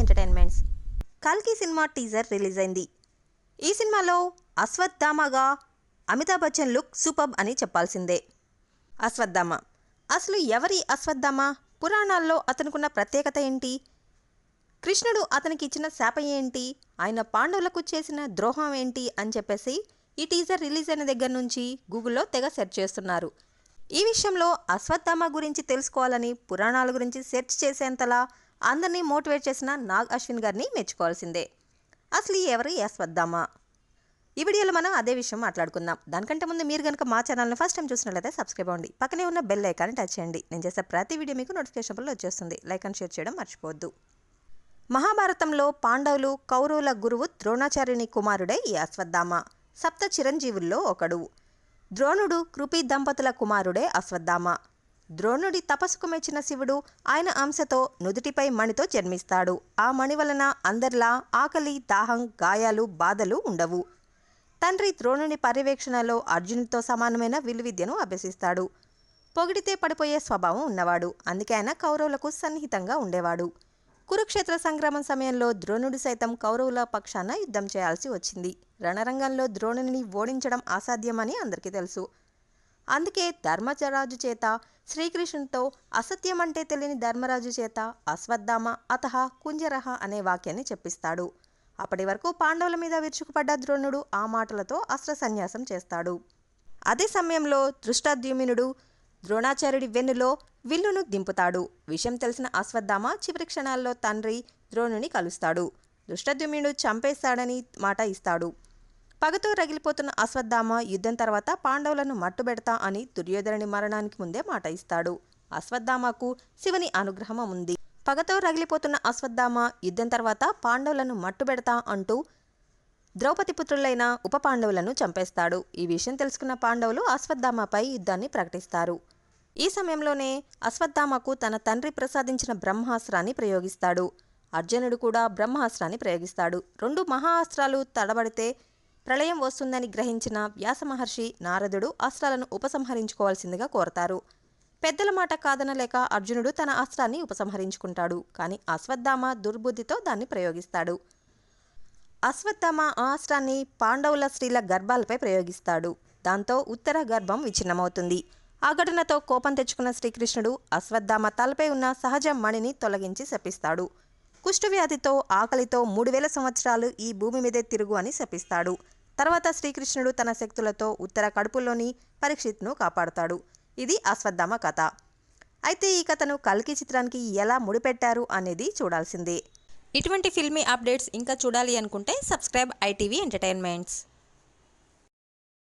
Entertainments. కల్కి cinema teaser release అయింది ఈ సినిమాలో అశ్వత్థామగా అమితాబ్ బచ్చన్ లుక్ సూపర్బ్ అని చెప్పాల్సిందే. అశ్వత్థామ అసలు ఎవరి అశ్వత్థామ పురాణాల్లో అతనుకున్న ప్రత్యేకత ఏంటి? కృష్ణుడు అతనికి ఇచ్చిన శాపం ఏంటి? ఆయన పాండవులకు చేసిన ద్రోహం ఏంటి? అని చెప్పేసి ఈ టీజర్ రిలీజ్ అయిన దగ్గర నుంచి గూగుల్లో తెగ సెర్చ్ చేస్తున్నారు. ఈ విషయంలో అశ్వత్థామ గురించి తెలుసుకోవాలని పురాణాల గురించి సెర్చ్ చేసేంతలా అందరినీ మోటివేట్ చేసిన నాగ్ అశ్విన్ గారిని మెచ్చుకోవాల్సిందే. అసలు ఈ ఎవరు? ఈ ఈ వీడియోలో మనం అదే విషయం మాట్లాడుకుందాం. దానికంటే ముందు మీరు కనుక మా ఛానల్ని ఫస్ట్ టైం చూసినట్లయితే సబ్స్క్రైబ్ అవ్వండి. పక్కనే ఉన్న బెల్ ఐకాన్ని టచ్ చేయండి. నేను చేసే ప్రతి వీడియో మీకు నోటిఫికేషన్లో వచ్చేస్తుంది. లైక్ అండ్ షేర్ చేయడం మర్చిపోవద్దు. మహాభారతంలో పాండవులు కౌరవుల గురువు ద్రోణాచార్యుని కుమారుడే ఈ అశ్వత్థామ సప్త చిరంజీవుల్లో ఒకడు. ద్రోణుడు కృపి దంపతుల కుమారుడే అశ్వత్థామ ద్రోణుడి తపస్సుకు మెచ్చిన శివుడు ఆయన అంశతో నుదుటిపై మణితో జన్మిస్తాడు. ఆ మణి వలన అందరిలా ఆకలి దాహం గాయాలు బాధలు ఉండవు. తండ్రి ద్రోణుని పర్యవేక్షణలో అర్జునుడితో సమానమైన విలువిద్యను అభ్యసిస్తాడు. పొగిడితే పడిపోయే స్వభావం ఉన్నవాడు. అందుకే ఆయన కౌరవులకు సన్నిహితంగా ఉండేవాడు. కురుక్షేత్ర సంగ్రామం సమయంలో ద్రోణుడు సైతం కౌరవుల పక్షాన యుద్ధం చేయాల్సి వచ్చింది. రణరంగంలో ద్రోణుని ఓడించడం అసాధ్యమని అందరికీ తెలుసు. అందుకే ధర్మరాజు చేత శ్రీకృష్ణునితో అసత్యం అంటే తెలియని ధర్మరాజు చేత అశ్వత్థామ అతహ కుంజరహ అనే వాక్యాన్ని చెప్పిస్తాడు. అప్పటి వరకు పాండవుల మీద విరుచుకుపడ్డ ద్రోణుడు ఆ మాటలతో అస్త్ర సన్యాసం చేస్తాడు. అదే సమయంలో దృష్టాద్యుమ్నుడు ద్రోణాచార్యుడి వెన్నులో విల్లును దింపుతాడు. విషయం తెలిసిన అశ్వత్థామ చివరి క్షణాల్లో తండ్రి ద్రోణుని కలుస్తాడు. దృష్టద్యుమ్నుడు చంపేస్తాడని మాట ఇస్తాడు. పగతో రగిలిపోతున్న అశ్వత్థామ యుద్ధం తర్వాత పాండవులను మట్టుబెడతా అని దుర్యోధనుని మరణానికి ముందే మాట ఇస్తాడు. అశ్వత్థామకు శివుని అనుగ్రహం ఉంది. పగతో రగిలిపోతున్న అశ్వత్థామ యుద్ధం తర్వాత పాండవులను మట్టుబెడతా అంటూ ద్రౌపది పుత్రులైన ఉప పాండవులను చంపేస్తాడు. ఈ విషయం తెలుసుకున్న పాండవులు అశ్వత్థామపై యుద్ధాన్ని ప్రకటిస్తారు. ఈ సమయంలోనే అశ్వత్థామకు తన తండ్రి ప్రసాదించిన బ్రహ్మాస్త్రాన్ని ప్రయోగిస్తాడు. అర్జునుడు కూడా బ్రహ్మాస్త్రాన్ని ప్రయోగిస్తాడు. రెండు మహాస్త్రాలు తడబడితే ప్రళయం వస్తుందని గ్రహించిన వ్యాస మహర్షి నారదుడు అస్త్రాలను ఉపసంహరించుకోవాల్సిందిగా కోరతారు. పెద్దల మాట కాదనలేక అర్జునుడు తన అస్త్రాన్ని ఉపసంహరించుకుంటాడు కానీ అశ్వత్థామ దుర్బుద్ధితో దాన్ని ప్రయోగిస్తాడు. అశ్వత్థామ ఆ అస్త్రాన్ని పాండవుల స్త్రీల గర్భాలపై ప్రయోగిస్తాడు. దాంతో ఉత్తర గర్భం విచ్ఛిన్నమవుతుంది. ఆ ఘటనతో కోపం తెచ్చుకున్న శ్రీకృష్ణుడు అశ్వత్థామ తలపై ఉన్న సహజ మణిని తొలగించి శపిస్తాడు. కుష్ఠవ్యాధితో ఆకలితో మూడు వేల సంవత్సరాలు ఈ భూమి మీదే తిరుగు అని శపిస్తాడు. తర్వాత శ్రీకృష్ణుడు తన శక్తులతో ఉత్తర కడుపులోని పరీక్షిత్ను కాపాడుతాడు. ఇది అశ్వత్థామ కథ. అయితే ఈ కథను కల్కి చిత్రానికి ఎలా ముడిపెట్టారు అనేది చూడాల్సిందే. ఇటువంటి ఫిల్మీ అప్డేట్స్ ఇంకా చూడాలి అనుకుంటే సబ్స్క్రైబ్ ఐటీవీ ఎంటర్టైన్మెంట్స్.